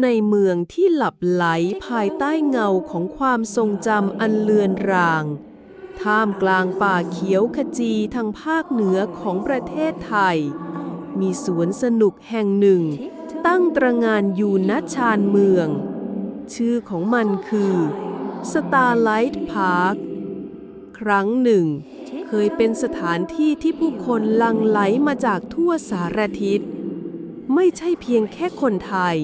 ในเมืองที่หลับไหลภายใต้เงาของความทรงจำอันเลือนราง ท่ามกลางป่าเขียวขจีทางภาคเหนือของประเทศไทย มีสวนสนุกแห่งหนึ่ง ตั้งตระงานอยู่ณชานเมือง ชื่อของมันคือ Starlight Park ครั้งหนึ่ง เคยเป็นสถานที่ที่ผู้คนหลังไหลมาจากทั่วสารทิศ ไม่ใช่เพียงแค่คนไทย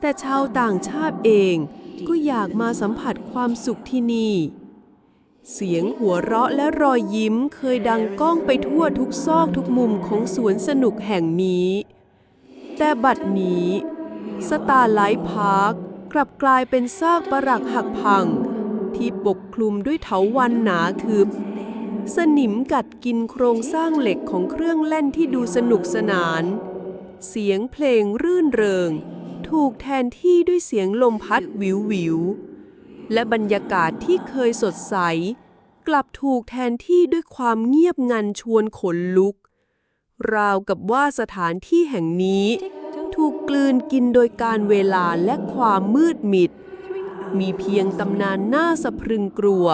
แต่ชาวต่างชาติเองก็อยากมาสัมผัสความสุขที่นี่ เสียงหัวเราะและรอยยิ้มเคยดังก้องไปทั่วทุกซอกทุกมุมของสวนสนุกแห่งนี้ แต่บัดนี้สตาร์ไลท์พาร์คกลับกลายเป็นซากปรักหักพัง ที่ปกคลุมด้วยเถาวันหนาทึบ สนิมกัดกินโครงสร้างเหล็กของเครื่องเล่นที่ดูสนุกสนาน เสียงเพลงรื่นเริง ถูกแทนที่ด้วยเสียงลมพัดวิววิว และบรรยากาศที่เคยสดใส กลับถูกแทนที่ด้วยความเงียบงันชวนขนลุก ราวกับว่าสถานที่แห่งนี้ ถูกกลืนกินโดยการเวลาและความมืดมิด มีเพียงตำนานน่าสะพรึงกลัว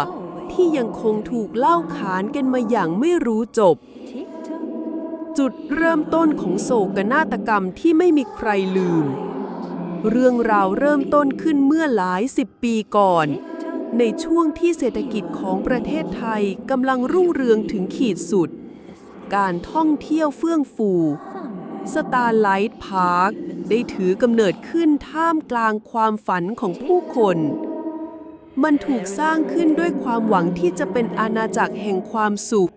ที่ยังคงถูกเล่าขานกันมาอย่างไม่รู้จบ จุดเริ่มต้นของโศกนาฏกรรมที่ไม่มีใครลืม เรื่องราวเริ่มต้นขึ้นเมื่อหลายสิบปีก่อน ในช่วงที่เศรษฐกิจของประเทศไทยกำลังรุ่งเรืองถึงขีดสุด การท่องเที่ยวเฟื่องฟูสตาร์ไลท์พาร์คได้ถือกำเนิดขึ้นท่ามกลางความฝันของผู้คน มันถูกสร้างขึ้นด้วยความหวังที่จะเป็นอาณาจักรแห่งความสุข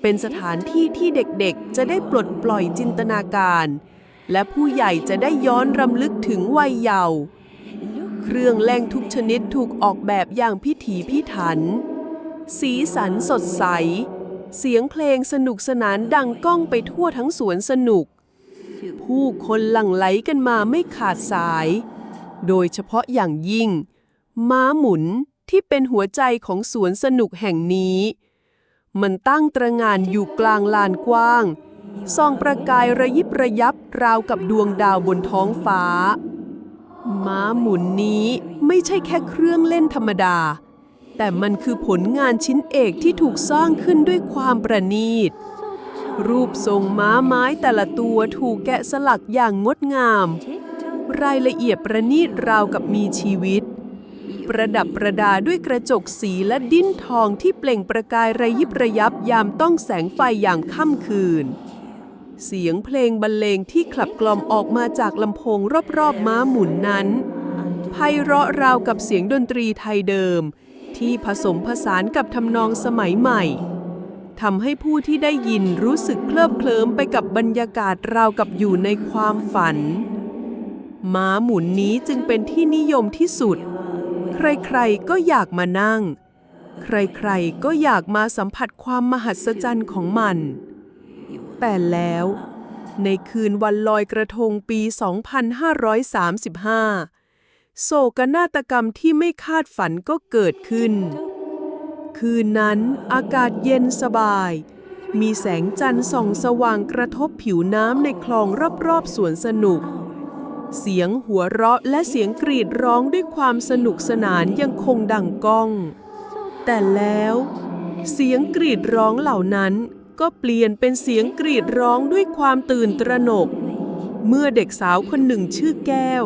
เป็นสถานที่ที่เด็กๆ จะได้ปลดปล่อยจินตนาการ และผู้ใหญ่จะได้ย้อนรำลึกถึงวัยเยาว์เครื่องแล่งทุกชนิดถูกออกแบบอย่างพิถีพิถัน สีสันสดใส เสียงเพลงสนุกสนานดังก้องไปทั่วทั้งสวนสนุก ผู้คนหลั่งไหลกันมาไม่ขาดสาย โดยเฉพาะอย่างยิ่ง ม้าหมุนที่เป็นหัวใจของสวนสนุกแห่งนี้ มันตั้งตระงานอยู่กลางลานกว้าง ส่องประกายระยิบระยับราวกับดวงดาวบนท้องฟ้า ม้าหมุนนี้ไม่ใช่แค่เครื่องเล่นธรรมดา แต่มันคือผลงานชิ้นเอกที่ถูกสร้างขึ้นด้วยความประณีต รูปทรงม้าไม้แต่ละตัวถูกแกะสลักอย่างงดงาม รายละเอียดประณีตราวกับมีชีวิต ประดับประดาด้วยกระจกสีและดิ้นทองที่เปล่งประกายระยิบระยับยามต้องแสงไฟอย่างค่ำคืน เสียงเพลงบรรเลงที่ขับกล่อมออกมาจากลำโพงรอบๆม้าหมุนนั้นไพเราะราวกับเสียงดนตรีไทยเดิม ที่ผสมผสานกับทำนองสมัยใหม่ทำให้ผู้ที่ได้ยินรู้สึกเคลิบเคลิ้มไปกับบรรยากาศราวกับอยู่ในความฝัน ม้าหมุนนี้จึงเป็นที่นิยมที่สุด ใครๆก็อยากมานั่ง ใครๆก็อยากมาสัมผัสความมหัศจรรย์ของมัน แต่แล้ว ในคืนวันลอยกระทงปี 2535 โศกนาฏกรรมที่ไม่คาดฝันก็เกิดขึ้น คืนนั้นอากาศเย็นสบาย มีแสงจันทร์ส่องสว่างกระทบผิวน้ำในคลองรอบๆสวนสนุก เสียงหัวเราะและเสียงกรีดร้องด้วยความสนุกสนานยังคงดังก้อง แต่แล้วเสียงกรีดร้องเหล่านั้น ก็เปลี่ยนเป็นเสียงกรีดร้องด้วยความตื่นตระหนก เมื่อเด็กสาวคนหนึ่งชื่อแก้ว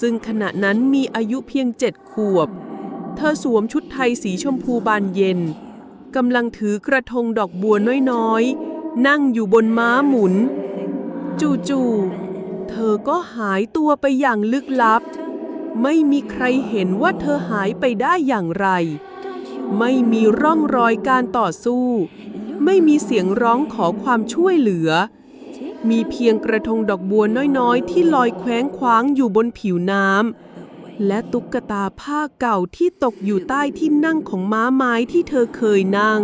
ซึ่งขณะนั้นมีอายุเพียงเจ็ดขวบ เธอสวมชุดไทยสีชมพูบานเย็นกำลังถือกระทงดอกบัวน้อยๆ นั่งอยู่บนม้าหมุน จู่ๆ เธอก็หายตัวไปอย่างลึกลับ ไม่มีใครเห็นว่าเธอหายไปได้อย่างไร ไม่มีร่องรอยการต่อสู้ ไม่มีเสียงร้องขอความช่วยเหลือ มีเพียงกระทงดอกบัวน้อยๆ ที่ลอยแคว้งคว้างอยู่บนผิวน้ำและตุ๊กตาผ้าเก่าที่ตกอยู่ใต้ที่นั่งของม้าไม้ที่เธอเคยนั่ง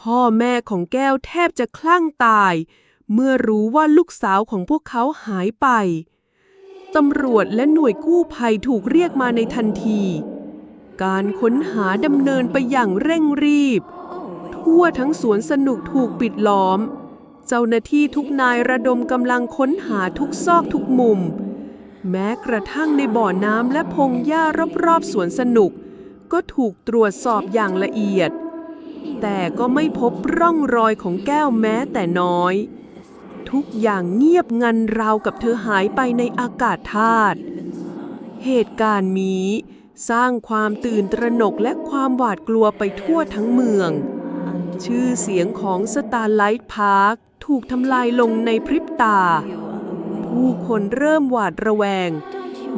พ่อแม่ของแก้วแทบจะคลั่งตาย เมื่อรู้ว่าลูกสาวของพวกเขาหายไปตำรวจและหน่วยกู้ภัยถูกเรียกมาในทันที การค้นหาดำเนินไปอย่างเร่งรีบ ทั่วทั้งสวนสนุกถูกปิดล้อม เจ้าหน้าที่ทุกนายระดมกำลังค้นหาทุกซอกทุกมุม แม้กระทั่งในบ่อน้ำและพงหญ้ารอบๆสวนสนุก ก็ถูกตรวจสอบอย่างละเอียด แต่ก็ไม่พบร่องรอยของแก้วแม้แต่น้อย ทุกอย่างเงียบงันราวกับเธอหายไปในอากาศธาตุเหตุการณ์นี้สร้างความตื่นตระหนกและความหวาดกลัวไปทั่วทั้งเมือง ชื่อเสียงของสตาร์ไลท์พาร์คถูกทำลายลงในพริบตา ผู้คนเริ่มหวาดระแวง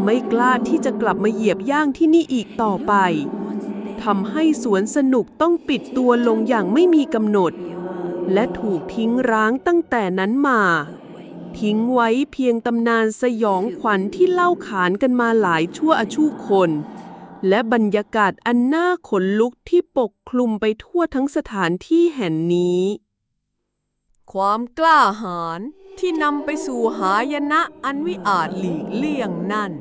ไม่กล้าที่จะกลับมาเหยียบย่างที่นี่อีกต่อไปทำให้สวนสนุกต้องปิดตัวลงอย่างไม่มีกำหนด และถูกทิ้งร้างตั้งแต่นั้นมา ทิ้งไว้เพียงตำนานสยองขวัญที่เล่าขานกันมาหลายชั่วอาชุคน และบรรยากาศอันน่าขนลุกที่ปกคลุมไปทั่วทั้งสถานที่แห่งนี้ ความกล้าหาญที่นำไปสู่หายนะอันวิอาจหลีกเลี่ยงนั่น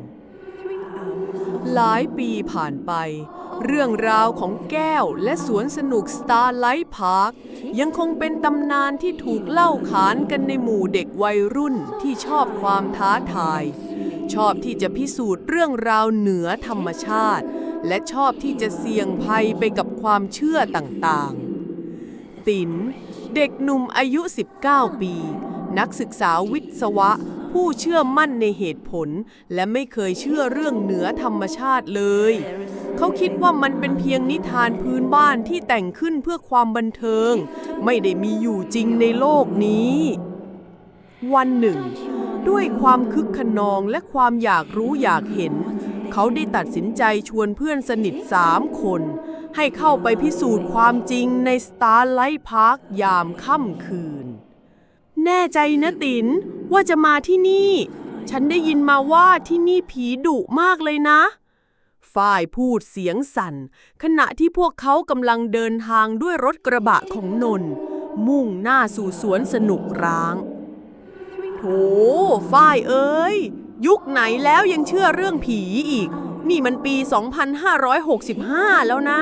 หลายปีผ่านไป เรื่องราวของแก้วและสวนสนุก Starlight Park ยังคงเป็นตำนานที่ถูกเล่าขานกันในหมู่เด็กวัยรุ่นที่ชอบความท้าทาย ชอบที่จะพิสูจน์เรื่องราวเหนือธรรมชาติ และชอบที่จะเสี่ยงภัยไปกับความเชื่อต่างๆ ติ๋นเด็กหนุ่มอายุ 19 ปี นักศึกษาวิศวะ ผู้เชื่อมั่นในเหตุผล และไม่เคยเชื่อเรื่องเหนือธรรมชาติเลย เขาคิดว่ามันเป็นเพียงนิทานพื้นบ้านที่แต่งขึ้นเพื่อความบันเทิง ไม่ได้มีอยู่จริงในโลกนี้ วันหนึ่ง ด้วยความคึกขนองและความอยากรู้อยากเห็น เขาได้ตัดสินใจชวนเพื่อนสนิทสามคน ให้เข้าไปพิสูจน์ความจริงใน Starlight Park ยามค่ำคืน แน่ใจนะตินว่าจะมาที่นี่ ฉันได้ยินมาว่าที่นี่ผีดุมากเลยนะฝ่ายพูดเสียงสั่น ขณะที่พวกเขากำลังเดินทางด้วยรถกระบะของนน มุ่งหน้าสู่สวนสนุกร้าง โถฝ้ายเอ้ย ยุคไหนแล้วยังเชื่อเรื่องผีอีก นี่มันปี 2565 แล้วนะ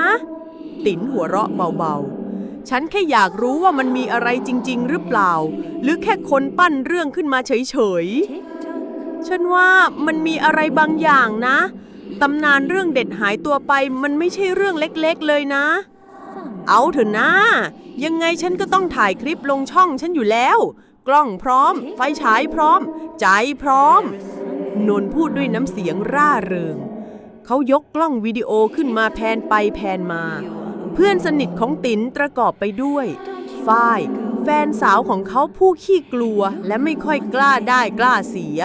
ติ๋นหัวเราะเบาๆ ฉันแค่อยากรู้ว่ามันมีอะไรจริง ๆ หรือเปล่า หรือแค่คนปั้นเรื่องขึ้นมาเฉยๆ ฉันว่ามันมีอะไรบางอย่างนะตำนานเรื่องเด็ดหายตัวไปมันไม่ใช่เรื่องเล็กๆเลยนะ เอาเถอะนะ ยังไงฉันก็ต้องถ่ายคลิปลงช่องฉันอยู่แล้ว กล้องพร้อม ไฟฉายพร้อม ใจพร้อม นนพูดด้วยน้ำเสียงร่าเริง เขายกกล้องวิดีโอขึ้นมาแพนไปแพนมา เพื่อนสนิทของติ๋นประกอบไปด้วย ฝ้าย แฟนสาวของเขาผู้ขี้กลัวและไม่ค่อยกล้าได้กล้าเสีย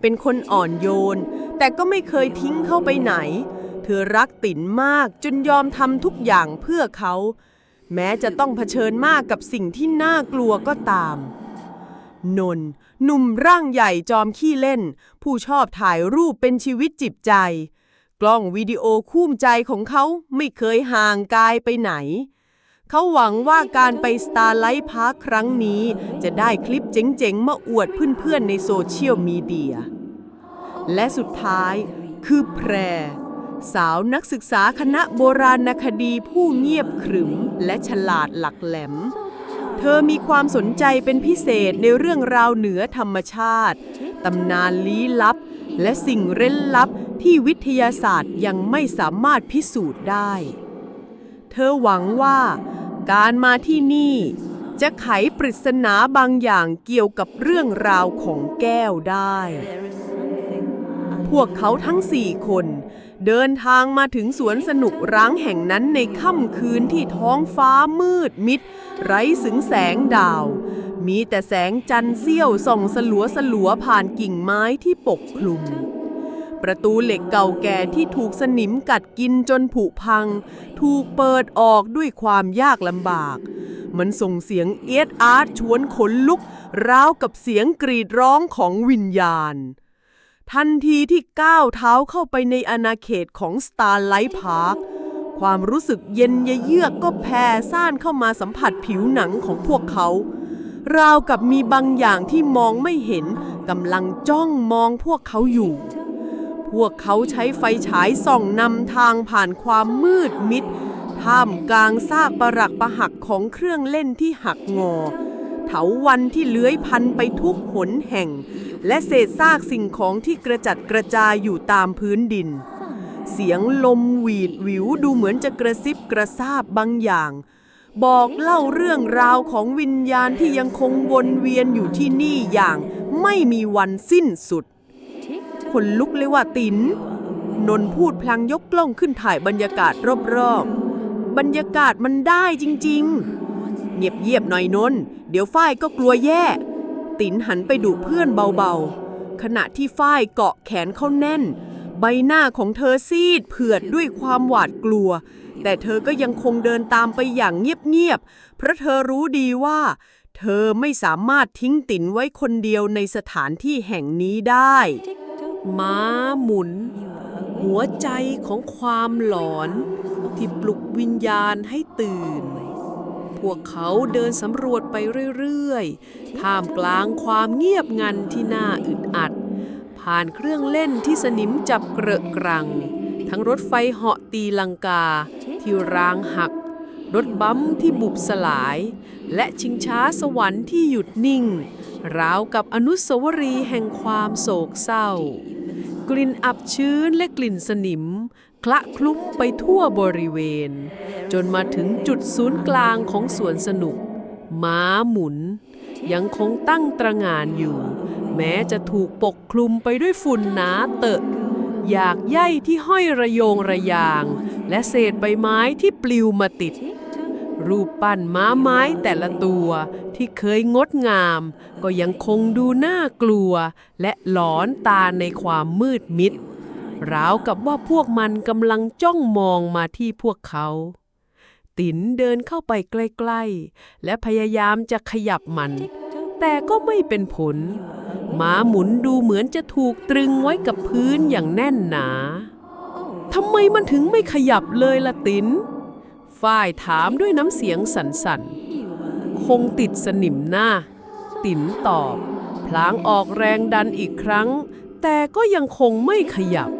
เป็นคนอ่อนโยน แต่ก็ไม่เคยทิ้งเขาไปไหน เธอรักติ๋นมากจนยอมทำทุกอย่างเพื่อเขา แม้จะต้องเผชิญมากกับสิ่งที่น่ากลัวก็ตาม นนหนุ่มร่างใหญ่จอมขี้เล่น ผู้ชอบถ่ายรูปเป็นชีวิตจิตใจ กล้องวิดีโอคู่มใจของเขาไม่เคยห่างกายไปไหน เขาหวังว่าการไป Starlight Park ครั้งนี้ จะได้คลิปเจ๋งๆ มาอวดเพื่อนๆในโซเชียลมีเดีย และสุดท้ายคือแพร สาวนักศึกษาคณะโบราณคดีผู้เงียบขรึมและฉลาดหลักแหลม เธอมีความสนใจเป็นพิเศษในเรื่องราวเหนือธรรมชาติ ตำนานลี้ลับ และสิ่งเร้นลับที่วิทยาศาสตร์ยังไม่สามารถพิสูจน์ได้ เธอหวังว่าการมาที่นี่ จะไขปริศนาบางอย่างเกี่ยวกับเรื่องราวของแก้วได้ พวกเขาทั้งสี่คน เดินทางมาถึงสวนสนุกร้างแห่งนั้นในค่ำคืนที่ท้องฟ้ามืดมิด ไร้สึงแสงดาว มีแต่แสงจันทร์เสี้ยวส่องสลัวสลัวผ่านกิ่งไม้ที่ปกคลุม ประตูเหล็กเก่าแก่ที่ถูกสนิมกัดกินจนผุพัง ถูกเปิดออกด้วยความยากลำบาก มันส่งเสียงเอียดอาร์ตชวนขนลุก ราวกับเสียงกรีดร้องของวิญญาณ ทันทีที่ก้าวเท้าเข้าไปในอาณาเขตของ Starlight Park ความรู้สึกเย็นเยือกก็แผ่ซ่านเข้ามาสัมผัสผิวหนังของพวกเขา ราวกับมีบางอย่างที่มองไม่เห็นกำลังจ้องมองพวกเขาอยู่ พวกเขาใช้ไฟฉายส่องนำทางผ่านความมืดมิด ท่ามกลางซากปรักประหักของเครื่องเล่นที่หักงอ เถาวันที่เลื้อยพันไปทุกหนแห่ง และเศษซากสิ่งของที่กระจัดกระจายอยู่ตามพื้นดิน เสียงลมหวีดหวิวดูเหมือนจะกระซิบกระซาบบางอย่าง บอกเล่าเรื่องราวของวิญญาณที่ยังคงวนเวียนอยู่ที่นี่อย่างไม่มีวันสิ้นสุด คนลุกเลยว่าตินนนพูดพลางยกกล้องขึ้นถ่ายบรรยากาศรอบๆ บรรยากาศมันได้จริง ๆ เงียบเยียบๆหน่อยนน เดี๋ยวฝ้ายก็กลัวแย่ ตินหันไปดูเพื่อนเบาๆ ขณะที่ฝ้ายเกาะแขนเขาแน่น ใบหน้าของเธอซีดเผือดด้วยความหวาดกลัว แต่เธอก็ยังคงเดินตามไปอย่างเงียบๆ เพราะเธอรู้ดีว่า เธอไม่สามารถทิ้งตินไว้คนเดียวในสถานที่แห่งนี้ได้ม้าหมุน หัวใจของความหลอน ที่ปลุกวิญญาณให้ตื่น พวกเขาเดินสำรวจไปเรื่อยๆ ท่ามกลางความเงียบงันที่น่าอึดอัด ผ่านเครื่องเล่นที่สนิมจับเกระกรัง ทั้งรถไฟเหาะตีลังกา ที่ร้างหัก รถบัมที่บุบสลาย และชิงช้าสวรรค์ที่หยุดนิ่ง ราวกับอนุสาวรีย์แห่งความโศกเศร้า กลิ่นอับชื้นและกลิ่นสนิม คละคลุ้มไปทั่วบริเวณ จนมาถึงจุดศูนย์กลางของสวนสนุก ม้าหมุน ยังคงตั้งตระงานอยู่ แม้จะถูกปกคลุมไปด้วยฝุ่นหนาเตอะ อยากใยที่ห้อยระโยงระยาง และเศษใบไม้ที่ปลิวมาติด รูปปั้นม้าไม้แต่ละตัวที่เคยงดงาม ก็ยังคงดูน่ากลัว และหลอนตาในความมืดมิด ราวกับว่าพวกมันกำลังจ้องมองมาที่พวกเขา ติ๋นเดินเข้าไปใกล้ ๆ และพยายามจะขยับมัน แต่ก็ไม่เป็นผลหมาหมุนดูเหมือนจะถูกตรึงไว้กับพื้นอย่างแน่นหนาทำไมมันถึงไม่ขยับเลยล่ะตินฝ้ายถามด้วยน้ำเสียงสั่นๆ คงติดสนิมหน้า ติ๋นตอบ พลางออกแรงดันอีกครั้ง แต่ก็ยังคงไม่ขยับ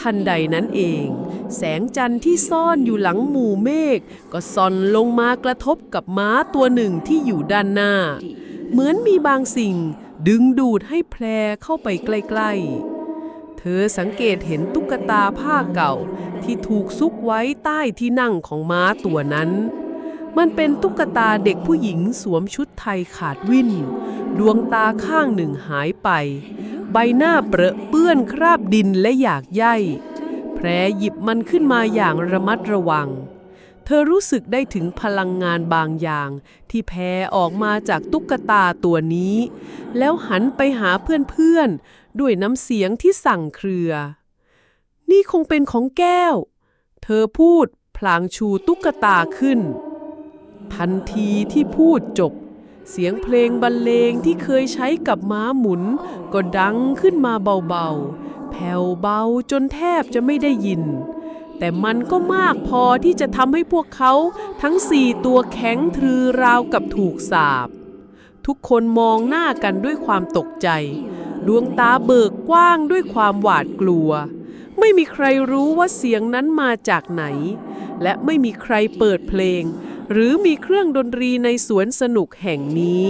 ทันใดนั้นเอง แสงจันทร์ที่ซ่อนอยู่หลังหมู่เมฆก็ส่อนลงมากระทบกับม้าตัวหนึ่งที่อยู่ด้านหน้า เหมือนมีบางสิ่งดึงดูดให้แพรเข้าไปใกล้ ๆ เธอสังเกตเห็นตุ๊กตาผ้าเก่าที่ถูกซุกไว้ใต้ที่นั่งของม้าตัวนั้น มันเป็นตุ๊กตาเด็กผู้หญิงสวมชุดไทยขาดวิ่น ดวงตาข้างหนึ่งหายไป ใบหน้าเปรอะเปื้อนคราบดินและอยากใยแพรหยิบมันขึ้นมาอย่างระมัดระวัง เธอรู้สึกได้ถึงพลังงานบางอย่าง ที่แผ่ออกมาจากตุ๊กตาตัวนี้ แล้วหันไปหาเพื่อนๆ ด้วยน้ำเสียงที่สั่งเครือ นี่คงเป็นของแก้ว เธอพูดพลางชูตุ๊กตาขึ้น ทันทีที่พูดจบ เสียงเพลงบรรเลงที่เคยใช้กับม้าหมุน ก็ดังขึ้นมาเบาๆ แผ่วเบาจนแทบจะไม่ได้ยิน แต่มันก็มากพอที่จะทำให้พวกเขาทั้งสี่ตัวแข็งทรือราวกับถูกสาบ ทุกคนมองหน้ากันด้วยความตกใจ ดวงตาเบิกกว้างด้วยความหวาดกลัว ไม่มีใครรู้ว่าเสียงนั้นมาจากไหน และไม่มีใครเปิดเพลง หรือมีเครื่องดนตรีในสวนสนุกแห่งนี้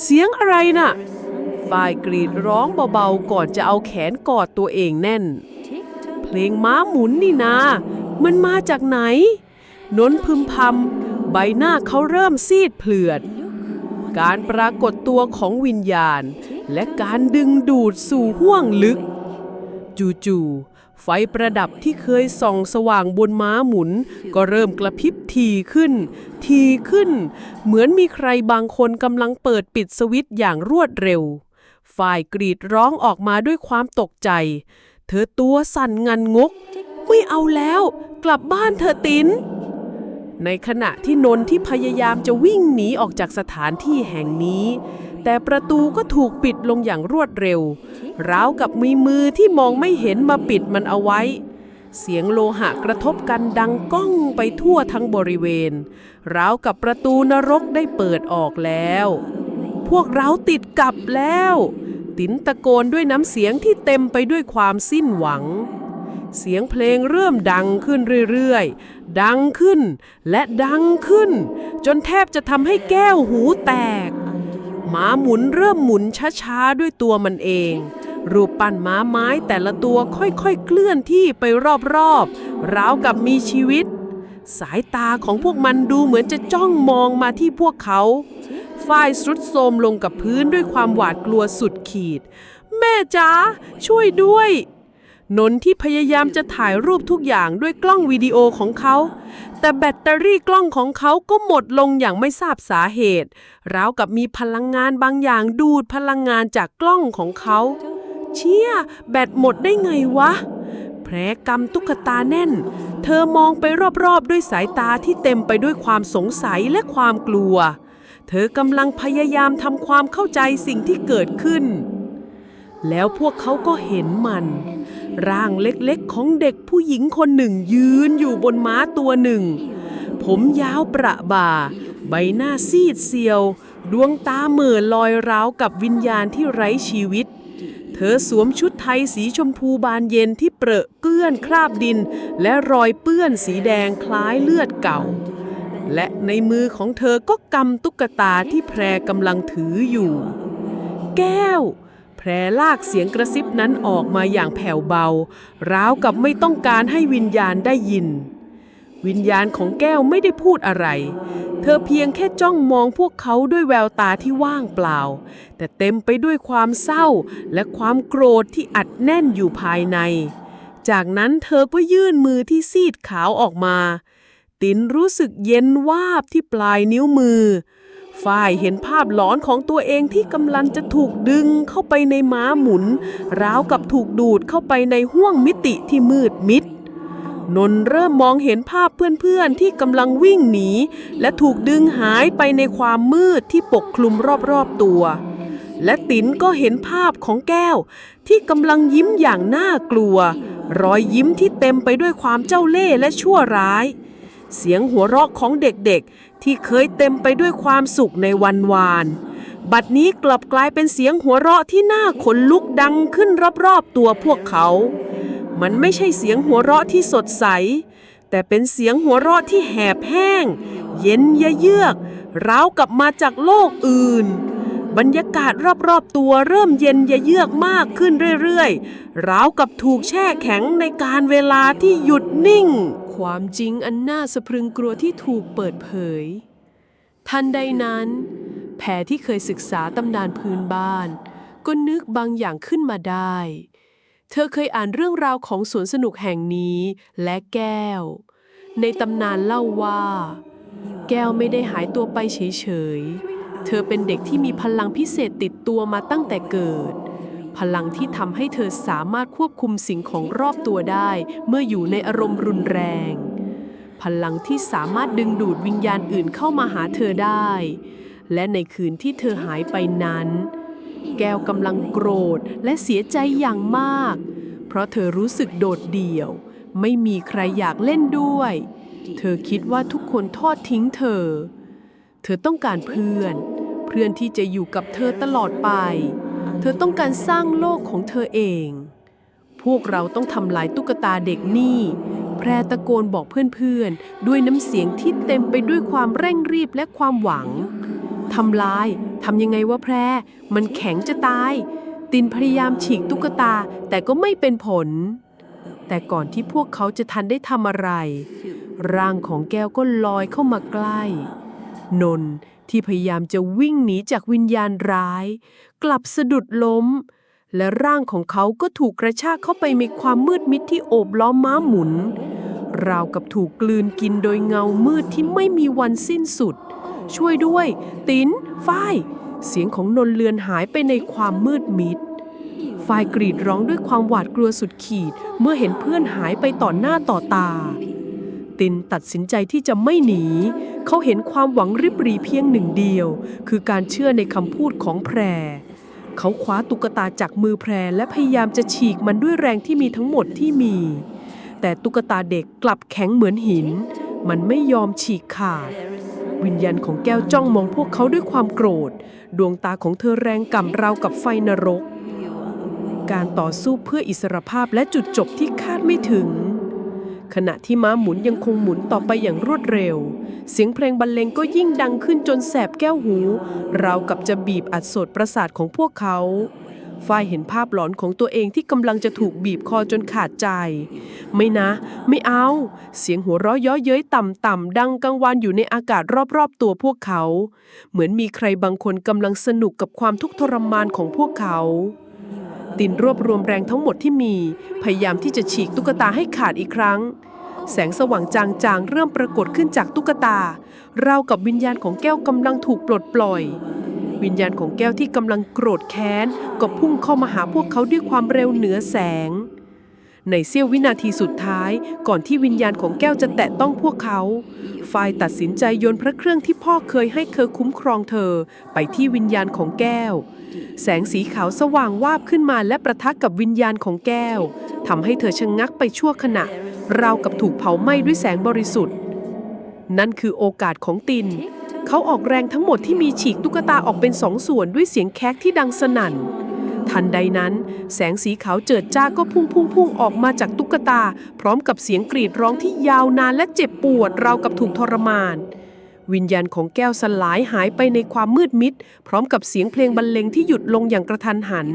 เสียงอะไรน่ะฝ่ายกรีดร้องเบาๆ ก่อนจะเอาแขนกอดตัวเองแน่น เพลงม้าหมุนนี่นา มันมาจากไหน นนพึมพำใบหน้าเขาเริ่มซีดเผือด การปรากฏตัวของวิญญาณ และการดึงดูดสู่ห้วงลึก จู่ๆ ไฟประดับที่เคยส่องสว่างบนม้าหมุน ก็เริ่มกระพริบทีขึ้น ทีขึ้น เหมือนมีใครบางคนกำลังเปิดปิดสวิตช์อย่างรวดเร็ว ฝ่ายกรีดร้องออกมาด้วยความตกใจ เธอตัวสั่นงันงก ไม่เอาแล้ว กลับบ้านเธอตินในขณะที่นนท์ที่พยายามจะวิ่งหนีออกจากสถานที่แห่งนี้ แต่ประตูก็ถูกปิดลงอย่างรวดเร็ว ราวกับมีมือที่มองไม่เห็นมาปิดมันเอาไว้ เสียงโลหะกระทบกันดังก้องไปทั่วทั้งบริเวณ ราวกับประตูนรกได้เปิดออกแล้ว พวกเราติดกับแล้ว ติ๋นตะโกนด้วยน้ำเสียงที่เต็มไปด้วยความสิ้นหวังเสียงเพลงเริ่มดังขึ้นเรื่อยๆ ดังขึ้นและดังขึ้น จนแทบจะทำให้แก้วหูแตก มาหมุนเริ่มหมุนช้าๆ ด้วยตัวมันเอง รูปปั้นม้าไม้แต่ละตัวค่อยๆ เคลื่อนที่ไปรอบๆ ราวกับมีชีวิต สายตาของพวกมันดูเหมือนจะจ้องมองมาที่พวกเขา ฝ้ายสุดโทมลงกับพื้นด้วยความหวาดกลัวสุดขีด แม่จ๋าช่วยด้วย นนที่พยายามจะถ่ายรูปทุกอย่างด้วยกล้องวิดีโอของเขา แต่แบตเตอรี่กล้องของเขาก็หมดลงอย่างไม่ทราบสาเหตุ ราวกับมีพลังงานบางอย่างดูดพลังงานจากกล้องของเขา เชี่ย แบตหมดได้ไงวะ แผลกำตุ๊กตาแน่น เธอมองไปรอบๆ ด้วยสายตาที่เต็มไปด้วยความสงสัยและความกลัว เธอกำลังพยายามทำความเข้าใจสิ่งที่เกิดขึ้น แล้วพวกเขาก็เห็นมัน ร่างเล็กๆของเด็กผู้หญิงคนหนึ่งยืนอยู่บนม้าตัวหนึ่ง ผมยาวประบ่า ใบหน้าซีดเซียว ดวงตาเหม่อลอยร้าวกับวิญญาณที่ไร้ชีวิต เธอสวมชุดไทยสีชมพูบานเย็นที่เปรอะเปื้อนคราบดิน และรอยเปื้อนสีแดงคล้ายเลือดเก่า และในมือของเธอก็กำตุ๊กตาที่แพรกำลังถืออยู่ แก้ว แพรลากเสียงกระซิบนั้นออกมาอย่างแผ่วเบา ราวกับไม่ต้องการให้วิญญาณได้ยิน วิญญาณของแก้วไม่ได้พูดอะไร เธอเพียงแค่จ้องมองพวกเขาด้วยแววตาที่ว่างเปล่า แต่เต็มไปด้วยความเศร้าและความโกรธที่อัดแน่นอยู่ภายใน จากนั้นเธอก็ยื่นมือที่ซีดขาวออกมา ตินรู้สึกเย็นวาบที่ปลายนิ้วมือ ฝ้ายเห็นภาพหลอนของตัวเองที่กำลังจะถูกดึงเข้าไปในม้าหมุน ราวกับถูกดูดเข้าไปในห้วงมิติที่มืดมิด นนท์เริ่มมองเห็นภาพเพื่อนๆที่กำลังวิ่งหนี และถูกดึงหายไปในความมืดที่ปกคลุมรอบๆตัว และติ๋นก็เห็นภาพของแก้ว ที่กำลังยิ้มอย่างน่ากลัว รอยยิ้มที่เต็มไปด้วยความเจ้าเล่ห์และชั่วร้ายเสียงหัวเราะของเด็กๆ ที่เคยเต็มไปด้วยความสุขในวันวาน บัดนี้กลับกลายเป็นเสียงหัวเราะที่น่าขนลุกดังขึ้นรอบๆตัวพวกเขา มันไม่ใช่เสียงหัวเราะที่สดใส แต่เป็นเสียงหัวเราะที่แหบแห้ง เย็นยเยือกราวกับมาจากโลกอื่น บรรยากาศรอบๆตัวเริ่มเย็นยเยือกมากขึ้นเรื่อยๆราวกับถูกแช่แข็งในการเวลาที่หยุดนิ่ง ความจริงอันน่าสะพรึงกลัวที่ถูกเปิดเผย ทันใดนั้นแผรที่เคยศึกษาตำนานพื้นบ้าน ก็นึกบางอย่างขึ้นมาได้ เธอเคยอ่านเรื่องราวของสวนสนุกแห่งนี้และแก้ว ในตำนานเล่าว่า แก้วไม่ได้หายตัวไปเฉยๆ เธอเป็นเด็กที่มีพลังพิเศษติดตัวมาตั้งแต่เกิด พลังที่ทำให้เธอสามารถควบคุมสิ่งของรอบตัวได้ เมื่ออยู่ในอารมณ์รุนแรง พลังที่สามารถดึงดูดวิญญาณอื่นเข้ามาหาเธอได้ และในคืนที่เธอหายไปนั้น แก้วกำลังโกรธและเสียใจอย่างมาก เพราะเธอรู้สึกโดดเดี่ยว ไม่มีใครอยากเล่นด้วย เธอคิดว่าทุกคนทอดทิ้งเธอ เธอต้องการเพื่อน เพื่อนที่จะอยู่กับเธอตลอดไป เธอต้องการสร้างโลกของเธอเอง พวกเราต้องทำลายตุ๊กตาเด็กนี่ แพรตะโกนบอกเพื่อนๆ ด้วยน้ำเสียงที่เต็มไปด้วยความเร่งรีบและความหวัง ทำลาย ทำยังไงวะแพร มันแข็งจะตาย ตินพยายามฉีกตุ๊กตาแต่ก็ไม่เป็นผล แต่ก่อนที่พวกเขาจะทันได้ทำอะไร ร่างของแก้วก็ลอยเข้ามาใกล้ นน ที่พยายามจะวิ่งหนีจากวิญญาณร้าย กลับสะดุดล้ม และร่างของเขาก็ถูกกระชากเข้าไปในความมืดมิดที่โอบล้อมม้าหมุน ราวกับถูกกลืนกินโดยเงามืดที่ไม่มีวันสิ้นสุด ช่วยด้วย ตินฝ้าย เสียงของนนเลือนหายไปในความมืดมิดฝ่ายกรีดร้องด้วยความหวาดกลัวสุดขีด เมื่อเห็นเพื่อนหายไปต่อหน้าต่อตา ตินตัดสินใจที่จะไม่หนี เขาเห็นความหวังริบหรีเพียงหนึ่งเดียว คือการเชื่อในคำพูดของแพร เขาคว้าตุ๊กตาจากมือแพรและพยายามจะฉีกมันด้วยแรงที่มีทั้งหมดที่มี แต่ตุ๊กตาเด็กกลับแข็งเหมือนหิน มันไม่ยอมฉีกขาด วิญญาณของแก้วจ้องมองพวกเขาด้วยความโกรธ ดวงตาของเธอแรงก่ำราวกับไฟนรก การต่อสู้เพื่ออิสรภาพและจุดจบที่คาดไม่ถึง ขณะที่ม้าหมุนยังคงหมุนต่อไปอย่างรวดเร็ว เสียงเพลงบรรเลงก็ยิ่งดังขึ้นจนแสบแก้วหู ราวกับจะบีบอัดสดประสาทของพวกเขาฝ้ายเห็นภาพหลอนของตัวเองที่กำลังจะถูกบีบคอจนขาดใจ ไม่นะ ไม่เอา เสียงหัวเราะเย้อเย้ยต่ำๆดังกังวานอยู่ในอากาศรอบๆตัวพวกเขา เหมือนมีใครบางคนกำลังสนุกกับความทุกข์ทรมานของพวกเขา ตินรวบรวมแรงทั้งหมดที่มี พยายามที่จะฉีกตุ๊กตาให้ขาดอีกครั้ง แสงสว่างจางๆ เริ่มปรากฏขึ้นจากตุ๊กตา ราวกับวิญญาณของแก้วกำลังถูกปลดปล่อย วิญญาณของแก้วที่กำลังโกรธแค้น ก็พุ่งเข้ามาหาพวกเขาด้วยความเร็วเหนือแสง ในเสี้ยววินาทีสุดท้าย ก่อนที่วิญญาณของแก้วจะแตะต้องพวกเขา ฝ่ายตัดสินใจโยนพระเครื่องที่พ่อเคยให้เคอคุ้มครองเธอ ไปที่วิญญาณของแก้ว แสงสีขาวสว่างวาบขึ้นมาและประทักกับวิญญาณของแก้วทำให้เธอชะงงักไปชั่วขณะ ราวกับถูกเผาไหม้ด้วยแสงบริสุทธิ์ นั่นคือโอกาสของติน เขาออกแรงทั้งหมดที่มีฉีกตุ๊กตาออกเป็นสองส่วนด้วยเสียงแคกที่ดังสนั่น ทันใดนั้น แสงสีขาวเจิดจ้าก็พุ่งพุ่งพุ่งออกมาจากตุ๊กตา พร้อมกับเสียงกรีดร้องที่ยาวนานและเจ็บปวดราวกับถูกทรมาน วิญญาณของแก้วสลายหายไปในความมืดมิด พร้อมกับเสียงเพลงบรรเลงที่หยุดลงอย่างกระทันหัน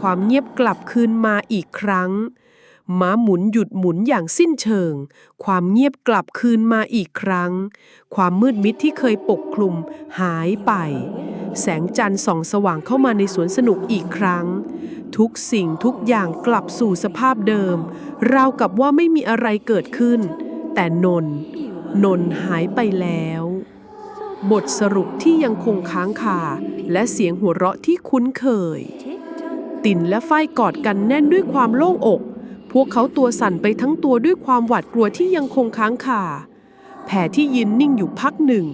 ความเงียบกลับคืนมาอีกครั้ง ม้าหมุนหยุดหมุนอย่างสิ้นเชิง ความเงียบกลับคืนมาอีกครั้ง ความมืดมิดที่เคยปกคลุมหายไป แสงจันทร์ส่องสว่างเข้ามาในสวนสนุกอีกครั้ง ทุกสิ่งทุกอย่างกลับสู่สภาพเดิม ราวกับว่าไม่มีอะไรเกิดขึ้น แต่นน นนหายไปแล้ว บทสรุปที่ยังคงค้างคาและเสียงหัวเราะที่คุ้นเคย ตินและฝ้ายกอดกันแน่นด้วยความโล่งอก พวกเขาตัวสั่นไปทั้งตัวด้วยความหวาดกลัวที่ยังคงค้างคาแผ่ที่ยืนนิ่งอยู่พักหนึ่ง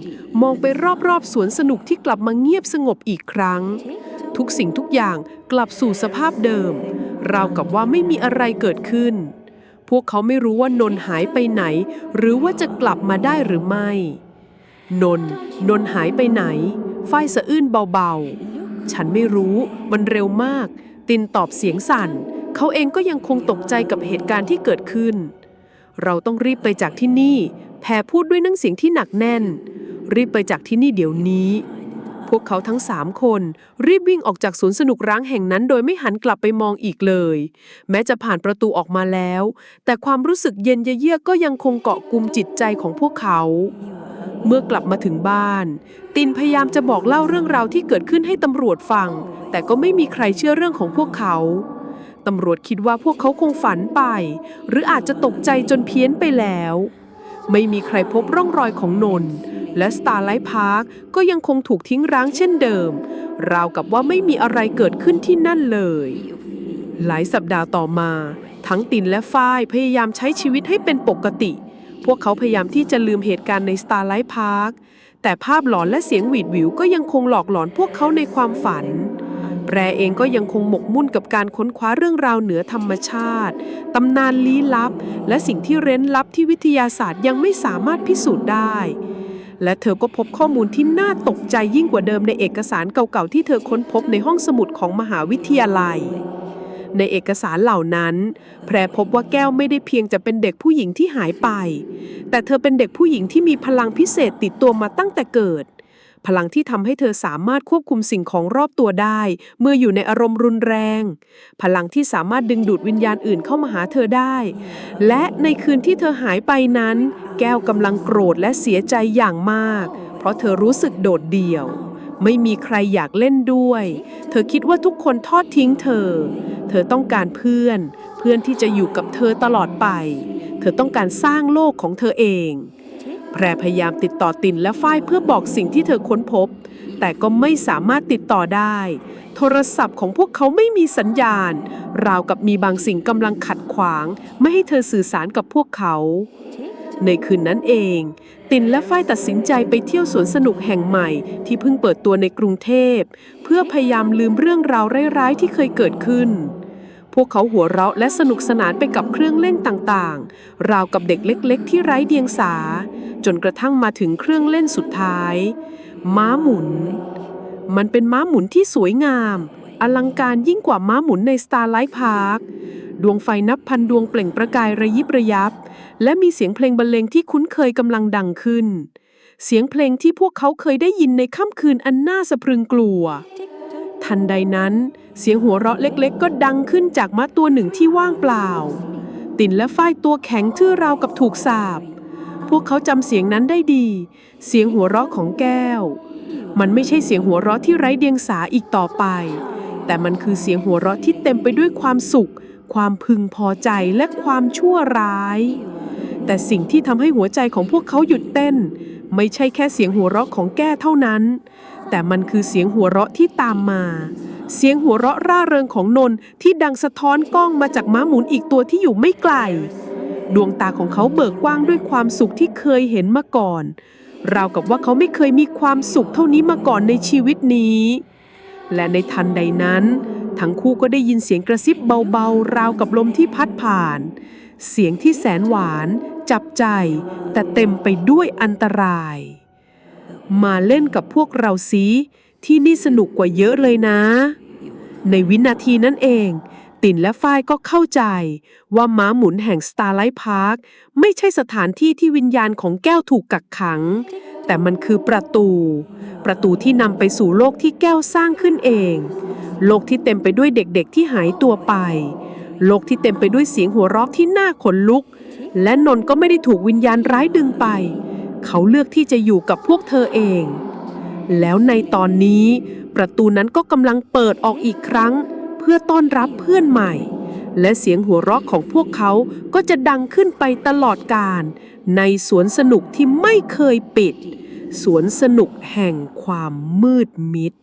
มองไปรอบๆสวนสนุกที่กลับมาเงียบสงบอีกครั้ง ทุกสิ่งทุกอย่างกลับสู่สภาพเดิม ราวกับว่าไม่มีอะไรเกิดขึ้น พวกเขาไม่รู้ว่านนหายไปไหน หรือว่าจะกลับมาได้หรือไม่ นน นนหายไปไหน ฝ้ายสะอื้นเบาๆ ฉันไม่รู้ มันเร็วมาก ตินตอบเสียงสั่น เขาเองก็ยังคงตกใจกับเหตุการณ์ที่เกิดขึ้น เราต้องรีบไปจากที่นี่ แพรพูดด้วยน้ำเสียงที่หนักแน่น รีบไปจากที่นี่เดี๋ยวนี้ พวกเขาทั้งสามคนรีบวิ่งออกจากสวนสนุกร้างแห่งนั้น โดยไม่หันกลับไปมองอีกเลย แม้จะผ่านประตูออกมาแล้ว แต่ความรู้สึกเย็นเยือกก็ยังคงเกาะกลุ่มจิตใจของพวกเขาเมื่อกลับมาถึงบ้าน ตินพยายามจะบอกเล่าเรื่องราวที่เกิดขึ้นให้ตำรวจฟัง แต่ก็ไม่มีใครเชื่อเรื่องของพวกเขา ตำรวจคิดว่าพวกเขาคงฝันไป หรืออาจจะตกใจจนเพี้ยนไปแล้ว ไม่มีใครพบร่องรอยของนนท์และสตาร์ไลท์พาร์คก็ยังคงถูกทิ้งร้างเช่นเดิม ราวกับว่าไม่มีอะไรเกิดขึ้นที่นั่นเลย หลายสัปดาห์ต่อมา ทั้งตินและฝ้ายพยายามใช้ชีวิตให้เป็นปกติ พวกเขาพยายามที่จะลืมเหตุการณ์ใน Starlight Park แต่ภาพหลอนและเสียงหวีดหวิวก็ยังคงหลอกหลอนพวกเขาในความฝัน แปรเองก็ยังคงหมกมุ่นกับการค้นคว้าเรื่องราวเหนือธรรมชาติ ตำนานลี้ลับ และสิ่งที่เร้นลับที่วิทยาศาสตร์ยังไม่สามารถพิสูจน์ได้ และเธอก็พบข้อมูลที่น่าตกใจยิ่งกว่าเดิมในเอกสารเก่าๆที่เธอค้นพบในห้องสมุดของมหาวิทยาลัยในเอกสารเหล่านั้น แพรพบว่าแก้วไม่ได้เพียงจะเป็นเด็กผู้หญิงที่หายไป แต่เธอเป็นเด็กผู้หญิงที่มีพลังพิเศษติดตัวมาตั้งแต่เกิด พลังที่ทำให้เธอสามารถควบคุมสิ่งของรอบตัวได้ เมื่ออยู่ในอารมณ์รุนแรง พลังที่สามารถดึงดูดวิญญาณอื่นเข้ามาหาเธอได้ และในคืนที่เธอหายไปนั้น แก้วกำลังโกรธและเสียใจอย่างมาก เพราะเธอรู้สึกโดดเดี่ยว ไม่มีใครอยากเล่นด้วย เธอคิดว่าทุกคนทอดทิ้งเธอ เธอต้องการเพื่อน เพื่อนที่จะอยู่กับเธอตลอดไป เธอต้องการสร้างโลกของเธอเอง แพรพยายามติดต่อตินและฝ้ายเพื่อบอกสิ่งที่เธอค้นพบ แต่ก็ไม่สามารถติดต่อได้ โทรศัพท์ของพวกเขาไม่มีสัญญาณ ราวกับมีบางสิ่งกำลังขัดขวาง ไม่ให้เธอสื่อสารกับพวกเขา ในคืนนั้นเอง ตินและฝ้ายตัดสินใจไปเที่ยวสวนสนุกแห่งใหม่ ที่เพิ่งเปิดตัวในกรุงเทพ เพื่อพยายามลืมเรื่องราวร้ายๆที่เคยเกิดขึ้น วกเขาหัวเราะและสนุกสนานไปกับเครื่องเล่นต่างๆ ราวกับเด็กเล็ก ๆ ที่ไร้เดียงสา จนกระทั่งมาถึงเครื่องเล่นสุดท้าย ม้าหมุน มันเป็นม้าหมุนที่สวยงาม อลังการยิ่งกว่าม้าหมุนใน Starlight Park ดวงไฟนับพันดวงเปล่งประกายระยิบระยับ และมีเสียงเพลงบรรเลงที่คุ้นเคยกำลังดังขึ้น เสียงเพลงที่พวกเขาเคยได้ยินในค่ำคืนอันน่าสะพรึงกลัว ทันใดนั้น เสียงหัวเราะเล็กๆ ก็ดังขึ้นจากม้าตัวหนึ่งที่ว่างเปล่า ตินและฝ้ายตัวแข็งทื่อราวกับถูกสาบ พวกเขาจำเสียงนั้นได้ดี เสียงหัวเราะของแก้ว มันไม่ใช่เสียงหัวเราะที่ไร้เดียงสาอีกต่อไป แต่มันคือเสียงหัวเราะที่เต็มไปด้วยความสุข ความพึงพอใจและความชั่วร้าย แต่สิ่งที่ทำให้หัวใจของพวกเขาหยุดเต้น ไม่ใช่แค่เสียงหัวเราะของแก้เท่านั้น แต่มันคือเสียงหัวเราะที่ตามมา เสียงหัวเราะร่าเริงของนนท์ที่ดังสะท้อนกล้องมาจากม้าหมุนอีกตัวที่อยู่ไม่ไกล ดวงตาของเขาเบิกกว้างด้วยความสุขที่เคยเห็นมาก่อน ราวกับว่าเขาไม่เคยมีความสุขเท่านี้มาก่อนในชีวิตนี้ และในทันใดนั้น ทั้งคู่ก็ได้ยินเสียงกระซิบเบาๆ ราวกับลมที่พัดผ่าน เสียงที่แสนหวาน จับใจ แต่เต็มไปด้วยอันตราย มาเล่นกับพวกเราสิที่นี่สนุกกว่าเยอะเลยนะ ในวินาทีนั้นเอง ตินและฝ้ายก็เข้าใจ ว่าม้าหมุนแห่ง Starlight Park ไม่ใช่สถานที่ที่วิญญาณของแก้วถูกกักขัง แต่มันคือประตู ประตูที่นำไปสู่โลกที่แก้วสร้างขึ้นเอง โลกที่เต็มไปด้วยเด็กๆที่หายตัวไป โลกที่เต็มไปด้วยเสียงหัวเราะที่น่าขนลุก และนนก็ไม่ได้ถูกวิญญาณร้ายดึงไป เขาเลือกที่จะอยู่กับพวกเธอเอง แล้วในตอนนี้ ประตูนั้นก็กำลังเปิดออกอีกครั้ง เพื่อต้อนรับเพื่อนใหม่ และเสียงหัวเราะของพวกเขาก็จะดังขึ้นไปตลอดการ ในสวนสนุกที่ไม่เคยปิด สวนสนุกแห่งความมืดมิด